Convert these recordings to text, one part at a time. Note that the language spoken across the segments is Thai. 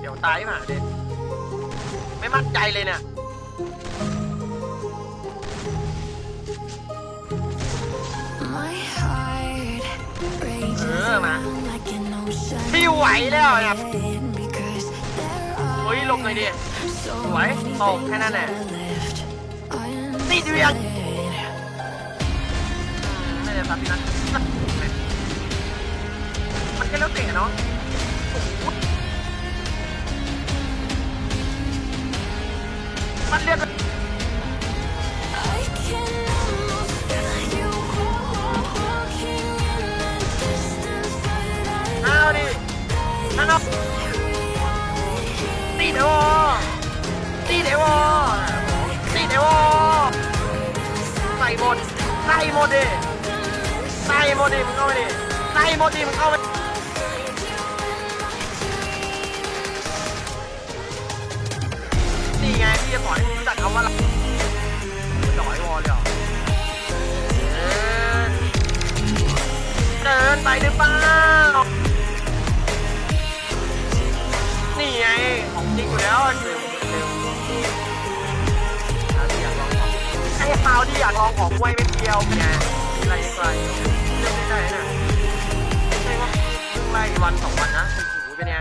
เดี๋ยวตายมาเด็ไม่มั่นใจเลยเนี่ย My heart rages Ừ, mà. on like an ocean พี่ไหวแล้วเนี่ย because there เฮ้ยหลบหน่อยดิ are so สวย many ตกแค่นั้นแหละ things left ติดอยู่ยัง unsaid. น่าจะซับพี่นัท มันแค่แล้วเตะเนาะมันเลือด I can almost feel you walking in the distance, but I เอาดินั่นเอาตีเดียวตีเดียวตีเดียวใส่หมดใส่หมดดิใส่หมดดิมึงเข้าไปดิใส่หมดดิมึงเข้าไป จะสอนให้รู้จักคำว่าอะไรจ่อยวอลเลยเหรอเดินเดินไปหรือเปล่านี่ไงของจริงอยู่แล้วเร็วเร็วไอ้เปาที่อยากลองของกล้วยเม็ดเดียวเป็นไงอะไรไกลเรื่องได้น่ะไม่ใช่ว่าเพิ่งไล่วันสองวันนะโอ้โหเป็นไง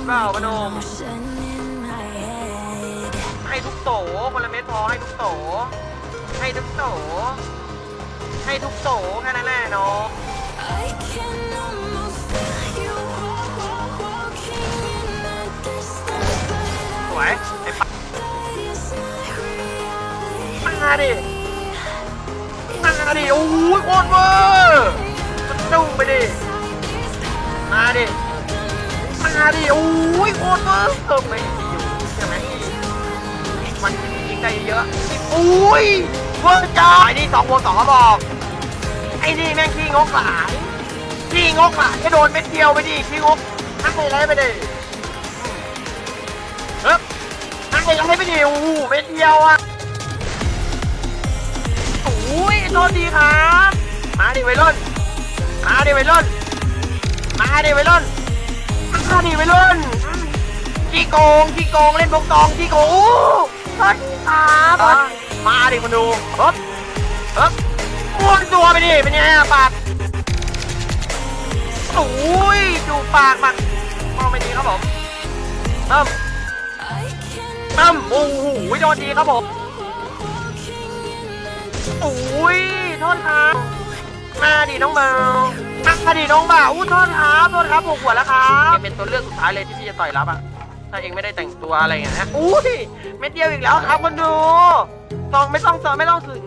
ดเปล่าพนมให้ทุกโตคนละเม็ดพอให้ทุกโต ให้ทุกโต ให้ทุกโตแค่นั้นแหละน้องสวยไอ้ปักมาดิมาดิโอ้โหโคตรเวอร์จุดไปดิ มาดิาดิโอ้ยโคตรเวอร์เติมไม่อยู่ใช่ไหมมันยิงได้เยอะโอ้ยเวอร์จ้าไอ้นี่สองวงสองกระบอกไอ้นี่แม่งขี้งกหลายขี้งกหลายก็โดนเม็ดเดียวไปดิขี้งกทั้งไปไรไปดิเฮ้ยทั้งไปไรไปดิโอ้โหเม็ดเดียวอะโอ้ยโทษดีครับมาดิไวรุ่นมาดิไวรุ่นมาดิไวรุ่น มาดิวัยรุ่นขี้โกงขี้โกงเล่นพกตองขี้โกงโอ้โทษดีครับมาดิมาดูฮึบฮึบม้วนตัวไปดิเป็นไงอะปากโอ้ยดูปากมันมองไปดีครับผมเติม I can เติมโอ้โหโดนดีครับผมโอ้ยโทษครับมาดิน้องเบล มาดิน้องบ่าวอู้โทษครับโทษครับปวดหัวแล้วครับเป็นตัวเลือกสุดท้ายเลยที่พี่จะต่อยรับอะ ถ้าเองไม่ได้แต่งตัวอะไรอย่างเงี้ยนะ อุ้ยเม็ดเดียวอีกแล้วครับคนดูต้องไม่ต้องเสไม่ต้องถึง